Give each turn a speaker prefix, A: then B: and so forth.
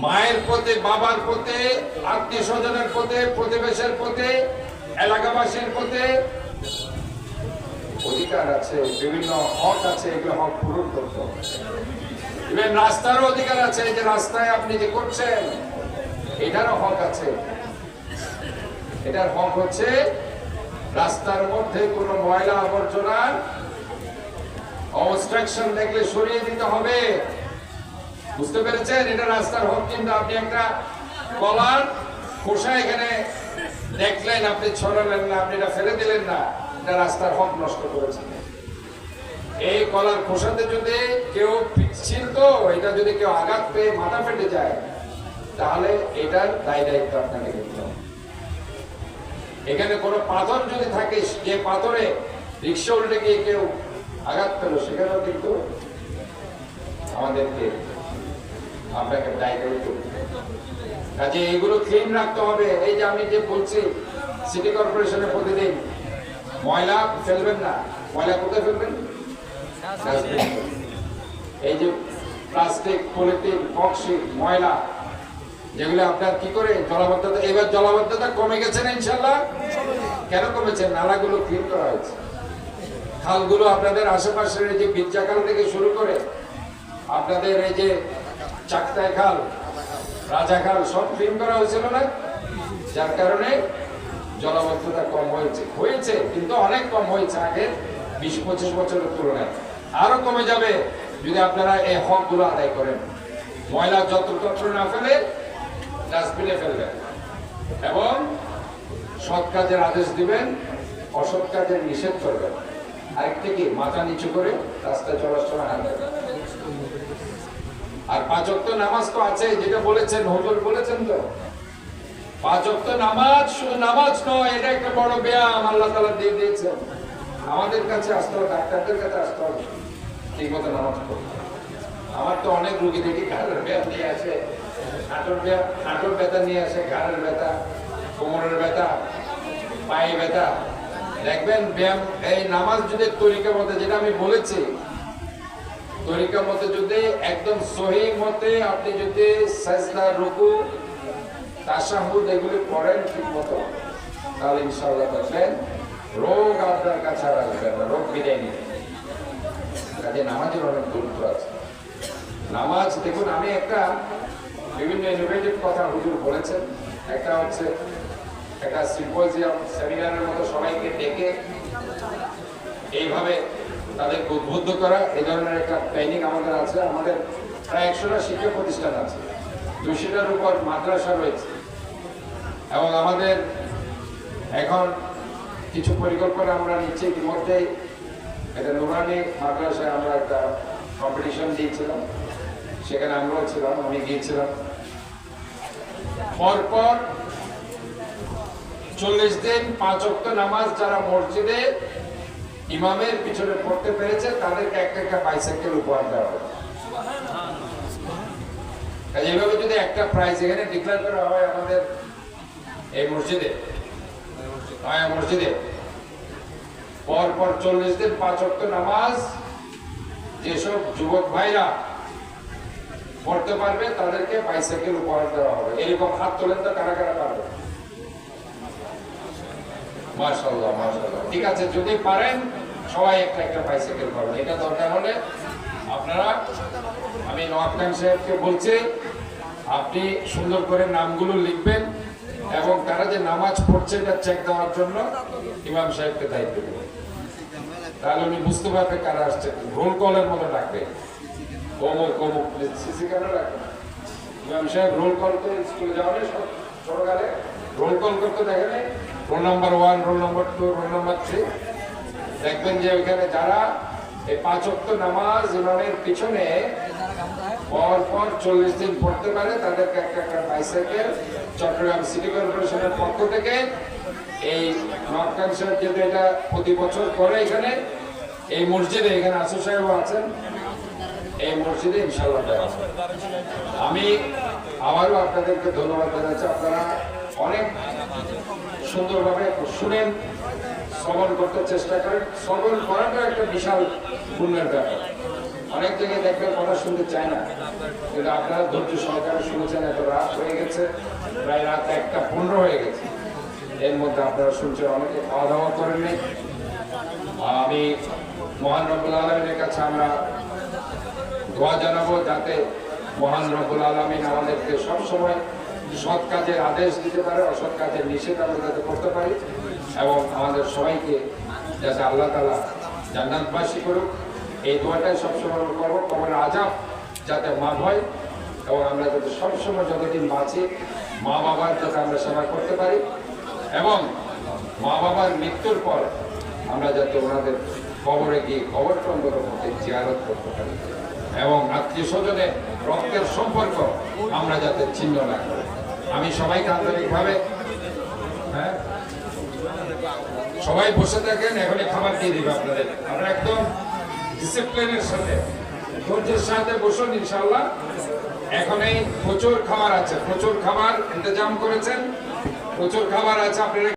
A: মায়ের প্রতি বাবার প্রতি আত্মীয় স্বজনের প্রতি প্রতিবেশের প্রতি এলাকাবাসীর প্রতি অধিকার আছে, বিভিন্ন হক আছে, এগুলো হক পূরণ করতে হবে। রাস্তারও অধিকার আছে যে রাস্তায় আপনি যে করছেন, এটারও হক আছে। এটার হক হচ্ছে, রাস্তার মধ্যে কোনো ময়লা আবর্জনা অবস্ট্রাকশন দেখলে সরিয়ে দিতে হবে। বুঝতে পেরেছেন? এটা রাস্তার হক কিন্তু আপনি একটা কলার খোসা এখানে দেখলেন, আপনি ছড়ালেন না, আপনি এটা ফেলে দিলেন না। এটা রাস্তার হক নষ্ট করেছেন। এই কলার খোসাতে যদি কেউ পিচ্ছিল তো এটা যদি কেউ আঘাত পেয়ে মাথা ফেটে যায়, তাহলে এটার দায় দায়িত্ব আপনাকে হবে। এখানে কোনো পাথর যদি থাকে, যে পাথরে রিক্সা উল্টে গিয়ে কেউ আঘাত পেল, সেখানেও কিন্তু আমাদেরকে আপনাকে দায় দায়িত্ব কাজে এগুলো ক্লিন রাখতে হবে। এই যে আমি যে বলছি সিটি কর্পোরেশনে প্রতিদিন ময়লা ফেলবেন না। ময়লা কোথায় ফেলবেন? এই যে প্লাস্টিক পলিথিন বক্সি ময়লা, যেগুলো আপনার কি করে? জলাবদ্ধতা, এবার জলাবদ্ধতা কমে গেছে না ইনশাল্লাহ কেন কমেছে? নালাগুলো ক্লিন করা হয়েছে। খালগুলো আপনাদের আশেপাশের এই যে বিদ্যাখাল থেকে শুরু করে আপনাদের এই যে চাকতায় খাল রাজাখাল সব ক্লিন করা হয়েছিল না? যার কারণে জলাবদ্ধতা কম হয়েছে। হয়েছে, কিন্তু অনেক কম হয়েছে আগে বিশ, পঁচিশ বছরের তুলনায়। আরও কমে যাবে যদি আপনারা এই হকগুলো আদায় করেন। ময়লা যত্রতত্র না ফেলে ডাস্টবিনে ফেলবেন। এবং সৎ কাজের আদেশ দিবেন, অসৎ কাজের নিষেধ করবেন। আরেকটা কি? মাথা নিচু করে রাস্তায় চলার সময় আর পাঁচ ওয়াক্ত নামাজ তো আছে, যেটা বলেছেন, হুজুর বলেছেন তো। পাঁচ ওয়াক্ত নামাজ শুধু নামাজ নয়, এটা একটা বড় ব্যায়াম, আল্লাহ তাআলা দিয়ে দিয়েছেন। আমাদের কাছে আসতে হবে, ডাক্তারদের কাছে আসতে হবে। ঠিক মতো নামাজ পড়তে আমার তো অনেক রুগী দেখি ঘাড়ের ব্যায়াম নিয়ে আসে, হাঁটুর ব্যায়াম, হাঁটুর ব্যথা নিয়ে আসে ঘাড়ের ব্যথা, কোমরের ব্যথা, পায়ে ব্যথা। দেখবেন ব্যায়াম, এই নামাজ যদি তরিকা মতে যেটা আমি বলেছি তরিকা মতে যদি, একদম সহি মতে আপনি যদি সাজদা, রুকু, তাশাহুদ এগুলি পড়েন ঠিক মতো তাহলে ইনশাআল্লাহ দেখবেন রোগ আপনার কাছে আর আসবে না, রোগ বিদায় নিবে। কাজে নামাজের অনেক গুরুত্ব আছে। নামাজ, দেখুন, আমি একটা বিভিন্ন ইনোভেটিভ কথা হুজুর বলেছেন। একটা হচ্ছে, একটা সিম্পোজিয়াম সেমিনারের মতো সবাইকে ডেকে এইভাবে তাদেরকে উদ্বুদ্ধ করা, এই ধরনের একটা ট্রেনিং আমাদের আছে। আমাদের প্রায় একশোটা শিক্ষা প্রতিষ্ঠান আছে। দুশোটার উপর মাদ্রাসা রয়েছে। এবং আমাদের এখন কিছু পরিকল্পনা আমরা নিচ্ছি। ইতিমধ্যেই এটা নুরানি মাদ্রাসায় আমরা একটা কম্পিটিশন দিয়েছিলাম। সেখানে আমরাও ছিলাম, আমি গিয়েছিলাম। পরপর চল্লিশ দিন পাঁচ অক্ট নামাজ যারা মসজিদে ইমামের পিছনে পড়তে পেরেছে, তাদেরকে একটা একটা বাইসাইকেল উপহার দেওয়া হবে। এইভাবে যদি একটা প্রাইজ এখানে ডিক্লেয়ার করা হয় আমাদের এই মসজিদে নয়া মসজিদে পর পর চল্লিশ দিন পাঁচ অক্ট নামাজ যেসব যুবক ভাইরা পড়তে পারবে, তাদেরকে বাইসাইকেল উপহার দেওয়া হবে। এরকম হাত তোলেন তো কারা কারা পারবে? মাশাআল্লাহ মাশাআল্লাহ। ঠিক আছে, যদি পারেন সবাই একটা একটা বাইসাইকেল পাবেন এটা দরকার হলে আপনারা, আমি নওয়াব খান সাহেবকে বলছি, আপনি সুন্দর করে নামগুলো লিখবেন এবং তারা যে নামাজ পড়ছে এটা চেক দেওয়ার জন্য ইমাম সাহেবকে দায়িত্ব দেবেন। তাহলে উনি বুঝতে পারবে কারা আসছে। রোল কলের মতো ডাকবে। অমুক অমুক সিসি ক্যামেরা রাখবে ইমাম সাহেব রোল কল করে স্কুলে যাওয়া নেই ছোটকালে রোল কল করতে দেখে নেই। Roll number one roll number two roll number three দেখবেন যে ওইখানে যারা এই পাঁচ অক্ট নামাজ ইমামের পিছনে পর পর চল্লিশ দিন পড়তে পারে, তাদেরকে একটা একটা বাইসাইকেল চট্টগ্রাম সিটি কর্পোরেশনের পক্ষ থেকে এই নবকান সাহেব যেহেতু এটা প্রতি বছর করে এখানে, এই মসজিদে এখানে আসু সাহেব আছেন, এই মসজিদে ইনশাল্লাহ। আমি আবারও আপনাদেরকে ধন্যবাদ জানাচ্ছি, আপনারা অনেক সুন্দরভাবে শুনেন শ্রবণ করতে চেষ্টা করেন শ্রবণ করাটা একটা বিশাল পুণ্যের ব্যাপার। অনেক জায়গায় দেখবেন কথা শুনতে চায় না। কিন্তু আপনারা ধৈর্য সহকারে শুনেছেন, এত রাত হয়ে গেছে, প্রায় রাত একটা পনেরো হয়ে গেছে। এর মধ্যে আপনারা শুনছেন অনেকে খাওয়া দাওয়া করেননি আমি মহান রব্বুল আলমিনের কাছে আমরা দোয়া জানাব যাতে মহান রব্বুল আলমিন আমাদেরকে সবসময় সৎ কাজের আদেশ দিতে পারে, অসৎ কাজের নিষেধ আমরা যাতে করতে পারি। এবং আমাদের সবাইকে যাতে আল্লাহ তালা জান্নাতবাসী করুক, এই দোয়াটাই সবসময় করব। কবরের আজাব যাতে মাফ হয় এবং আমরা যাতে সবসময় যতদিন বাঁচি, মা বাবার যাতে আমরা সেবা করতে পারি এবং মা বাবার মৃত্যুর পর আমরা যাতে ওনাদের কবরে গিয়ে কবর টম্বর মধ্যে জিয়ারত করতে পারি এবং আত্মীয় স্বজনের রক্তের সম্পর্ক আমরা যাতে ছিন্ন না করি। আমি সবাইকে আন্তরিকভাবে হ্যাঁ? সবাই বসে থাকেন, এখনই খাবার দিয়ে দিবে আপনাদের। আমরা একদম ডিসিপ্লিনের সাথে, ধৈর্যের সাথে বসুন ইনশাল্লাহ এই প্রচুর খাবার আছে। প্রচুর খাবার ইন্তজাম করেছেন। প্রচুর খাবার আছে, আপনারা